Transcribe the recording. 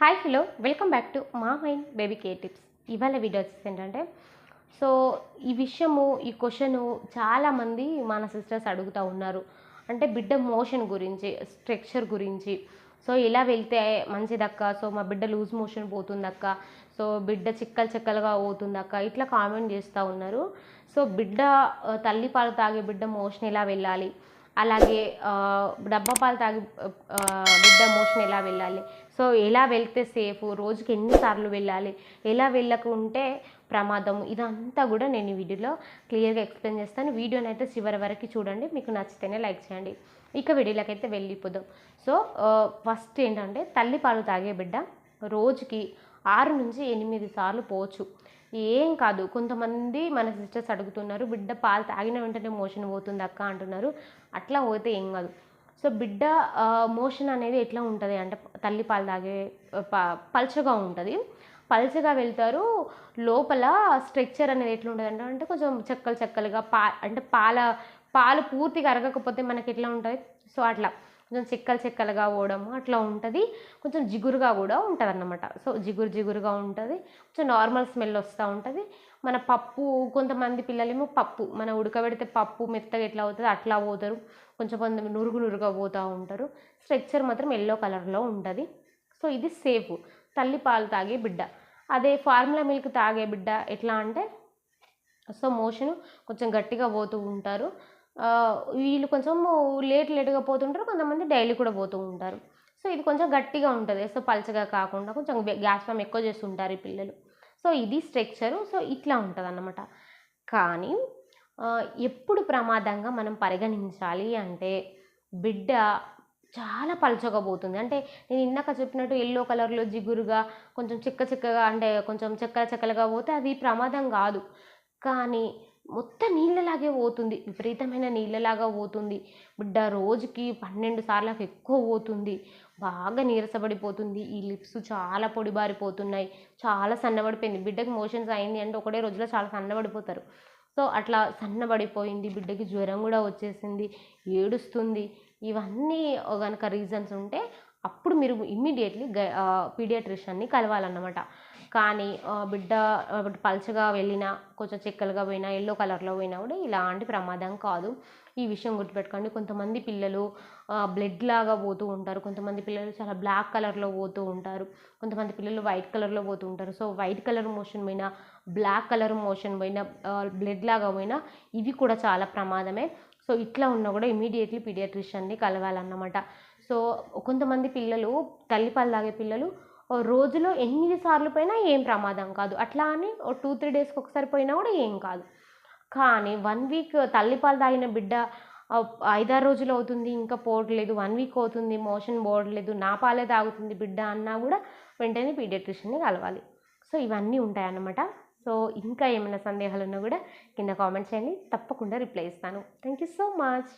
Hi hello welcome back to మా mind baby care tips ఇవాళ video వచ్చేసి ఏంటంటే సో ఈ విషయము ఈ క్వశ్చను చాలామంది మన సిస్టర్స్ అడుగుతూ ఉన్నారు. అంటే బిడ్డ మోషన్ గురించి స్ట్రక్చర్ గురించి. సో ఇలా వెళ్తే మంచిదక్క? సో మా బిడ్డ లూజ్ మోషన్ పోతుందక్క? సో బిడ్డ చిక్కలు చిక్కలుగా పోతుందక్క? ఇట్లా కామెంట్ చేస్తూ ఉన్నారు. సో బిడ్డ తల్లిపాలు తాగే బిడ్డ మోషన్ ఎలా వెళ్ళాలి? అలాగే డబ్బా పాలు తాగి బిడ్డ మోషన్ ఎలా వెళ్ళాలి? సో ఎలా వెళ్తే సేఫ్? రోజుకి ఎన్నిసార్లు వెళ్ళాలి? ఎలా వెళ్ళకుంటే ప్రమాదం? ఇదంతా కూడా నేను ఈ వీడియోలో క్లియర్గా ఎక్స్ప్లెయిన్ చేస్తాను. వీడియోని అయితే చివరి వరకు చూడండి. మీకు నచ్చితేనే లైక్ చేయండి. ఇక వీడియోలోకి అయితే వెళ్ళిపోదాం. సో ఫస్ట్ ఏంటంటే తల్లి పాలు తాగే బిడ్డ రోజుకి ఆరు నుంచి ఎనిమిది సార్లు పోవచ్చు. ఏం కాదు. కొంతమంది మన సిస్టర్స్ అడుగుతున్నారు బిడ్డ పాలు తాగిన వెంటనే మోషన్ పోతుంది అక్క అంటున్నారు. అట్లా పోతే ఏం కాదు. సో బిడ్డ మోషన్ అనేది ఎట్లా ఉంటుంది? అంటే తల్లి పాలు తాగే ప- పల్చగా ఉంటుంది. పల్చగా వెళ్తారు. లోపల స్ట్రక్చర్ అనేది ఎట్లా ఉంటుంది అంటే అంటే కొంచెం చెక్కలు చెక్కలుగా పా అంటే పాల పాలు పూర్తిగా అరగకపోతే మనకి ఎట్లా ఉంటుంది? సో అట్లా. కొంచెం చెక్కలు చెక్కలుగా పోవడము అట్లా ఉంటుంది. కొంచెం జిగురుగా కూడా ఉంటుంది అన్నమాట సో జిగురు జిగురుగా ఉంటుంది. కొంచెం నార్మల్ స్మెల్ వస్తూ ఉంటుంది. మన పప్పు కొంతమంది పిల్లలేమో పప్పు మన ఉడకబెడితే పప్పు మెత్తగా ఎట్లా అవుతుంది అట్లా పోతారు. కొంచెం కొంచెం నురుగు నురుగా పోతూ ఉంటారు. స్ట్రక్చర్ మాత్రం ఎల్లో కలర్లో ఉంటుంది. సో ఇది సేఫ్. తల్లి పాలు తాగే బిడ్డ. అదే ఫార్ములా మిల్క్ తాగే బిడ్డ ఎట్లా అంటే సో మోషన్ కొంచెం గట్టిగా పోతూ ఉంటారు. వీళ్ళు కొంచెం లేట్ లేట్గా పోతుంటారు. కొంతమంది డైలీ కూడా పోతూ ఉంటారు. సో ఇది కొంచెం గట్టిగా ఉంటుంది. సో పల్చగా కాకుండా కొంచెం గ్యాస్ ఫామ్ ఎక్కువ చేస్తుంటారు ఈ పిల్లలు. సో ఇది స్ట్రక్చరు. సో ఇట్లా ఉంటుంది అన్నమాట కానీ ఎప్పుడు ప్రమాదంగా మనం పరిగణించాలి అంటే బిడ్డ చాలా పలచగా పోతుంది. అంటే నేను ఇందాక చెప్పినట్టు ఎల్లో కలర్లో జిగురుగా కొంచెం చిక్క చిక్కగా అంటే కొంచెం చెక్కల చెక్కలుగా పోతే అది ప్రమాదం కాదు. కానీ మొత్తం నీళ్ళలాగే పోతుంది. విపరీతమైన నీళ్ళలాగా పోతుంది. బిడ్డ రోజుకి పన్నెండు సార్లకు ఎక్కువ పోతుంది. బాగా నీరసపడిపోతుంది. ఈ లిప్స్ చాలా పొడిబారిపోతున్నాయి చాలా సన్నబడిపోయింది. బిడ్డకి మోషన్స్ అయింది అంటే ఒకటే రోజులో చాలా సన్నబడిపోతారు. సో అట్లా సన్నబడిపోయింది. బిడ్డకి జ్వరం కూడా వచ్చేసింది. ఏడుస్తుంది. ఇవన్నీ కనుక రీజన్స్ ఉంటే అప్పుడు మీరు ఇమ్మీడియట్లీ పీడియాట్రిషియన్ని కలవాలన్నమాట. కానీ బిడ్డ పల్చగా వెళ్ళినా కొంచెం చెక్కలుగా పోయినా ఎల్లో కలర్లో పోయినా కూడా ఇలాంటి ప్రమాదం కాదు. ఈ విషయం గుర్తుపెట్టుకోండి. కొంతమంది పిల్లలు బ్లడ్ లాగా పోతూ ఉంటారు. కొంతమంది పిల్లలు చాలా బ్లాక్ కలర్లో పోతూ ఉంటారు. కొంతమంది పిల్లలు వైట్ కలర్లో పోతూ ఉంటారు. సో వైట్ కలర్ మోషన్ పోయినా బ్లాక్ కలర్ మోషన్ పోయినా బ్లడ్ లాగా పోయినా ఇవి కూడా చాలా ప్రమాదమే. సో ఇట్లా ఉన్నా కూడా ఇమీడియట్లీ పీడియాట్రిషియన్ని కలవాలన్నమాట సో కొంతమంది పిల్లలు తల్లిపాలు తాగే పిల్లలు రోజులో ఎన్నిసార్లు పోయినా ఏం ప్రమాదం కాదు. అట్లా అని ఓ టూ త్రీ డేస్కి ఒకసారి పోయినా కూడా ఏం కాదు. కానీ వన్ వీక్ తల్లిపాలు తాగిన బిడ్డ ఐదారు రోజులు అవుతుంది ఇంకా పోవట్లేదు. వన్ వీక్ అవుతుంది మోషన్ పోవట్లేదు. నా పాలే తాగుతుంది బిడ్డ అన్నా కూడా వెంటనే పీడియాట్రిషియన్ని కలవాలి. సో ఇవన్నీ ఉంటాయన్నమాట. సో ఇంకా ఏమైనా సందేహాలు ఉన్నా కూడా కింద కామెంట్ చేయండి. తప్పకుండా రిప్లై ఇస్తాను. Thank you so much.